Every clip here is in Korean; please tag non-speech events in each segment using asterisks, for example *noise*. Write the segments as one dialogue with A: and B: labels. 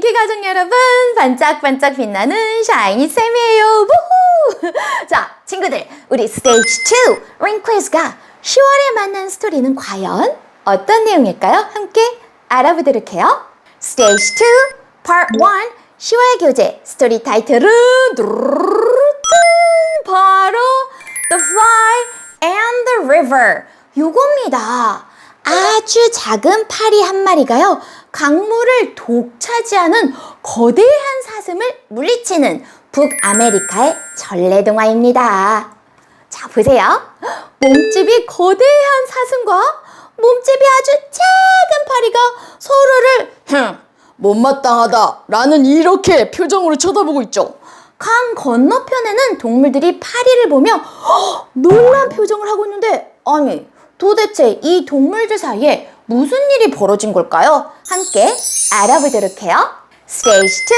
A: 윙키 가족 여러분, 반짝반짝 빛나는 샤이니 쌤이에요. 우후! *laughs* 자, 친구들, 우리 스테이지 2 링퀴즈가 10월에 만난 스토리는 과연 어떤 내용일까요? 함께 알아보도록 해요. 스테이지 2 Part 1 10월 교재 스토리 타이틀은 바로 The Fly and the River 요겁니다. 아주 작은 파리 한 마리가요, 강물을 독차지하는 거대한 사슴을 물리치는 북아메리카의 전래동화입니다. 자, 보세요. 몸집이 거대한 사슴과 몸집이 아주 작은 파리가 서로를
B: 흠, 못마땅하다. 라는 이렇게 표정으로 쳐다보고 있죠.
A: 강 건너편에는 동물들이 파리를 보며 헉, 놀란 표정을 하고 있는데 아니 도대체 이 동물들 사이에 무슨 일이 벌어진 걸까요? 함께 알아보도록 해요. Stage 2,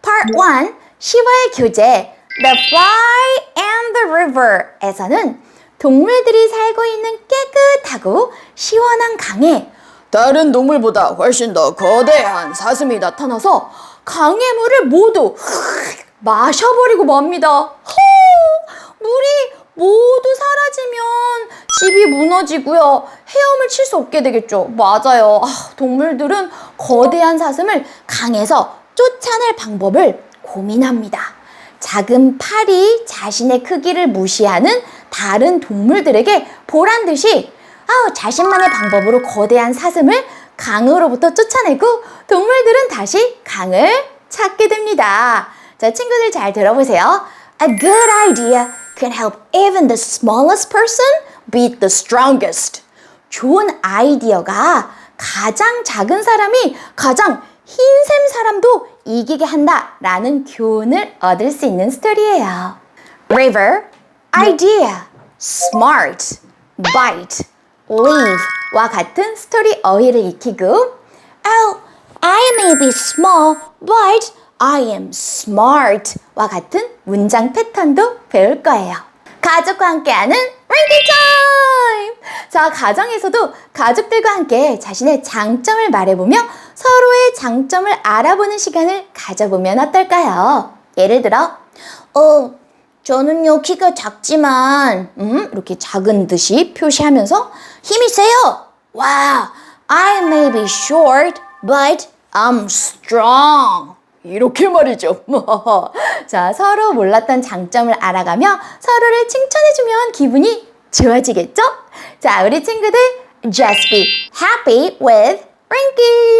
A: Part 1, 10월 교재 The Fly and the River에서는 동물들이 살고 있는 깨끗하고 시원한 강에
B: 다른 동물보다 훨씬 더 거대한 사슴이 나타나서
A: 강의 물을 모두 마셔버리고 맙니다. 허! 물이 모두 사라지면 집이 무너지고요. 헤엄을 칠 수 없게 되겠죠. 맞아요. 아, 동물들은 거대한 사슴을 강에서 쫓아낼 방법을 고민합니다. 작은 팔이 자신의 크기를 무시하는 다른 동물들에게 보란 듯이 아우, 자신만의 방법으로 거대한 사슴을 강으로부터 쫓아내고 동물들은 다시 강을 찾게 됩니다. 자, 친구들 잘 들어보세요. A good idea can help even the smallest person beat the strongest. 좋은 아이디어가 가장 작은 사람이 가장 흰샘 사람도 이기게 한다 라는 교훈을 얻을 수 있는 스토리예요. River, idea, smart, bite, leave와 같은 스토리 어휘를 익히고 Oh, I may be small, but I am smart와 같은 문장 패턴도 배울 거예요. 가족과 함께하는 랭킹 타임! 자, 가정에서도 가족들과 함께 자신의 장점을 말해보며 서로의 장점을 알아보는 시간을 가져보면 어떨까요? 예를 들어, 어, 저는요, 키가 작지만, 음, 이렇게 작은 듯이 표시하면서 힘이 세요! 와, I may be short, but I'm strong.
B: 이렇게 말이죠. *laughs*
A: 자, 서로 몰랐던 장점을 알아가며 서로를 칭찬해주면 기분이 좋아지겠죠? 자, 우리 친구들, just be happy with
C: Rinky!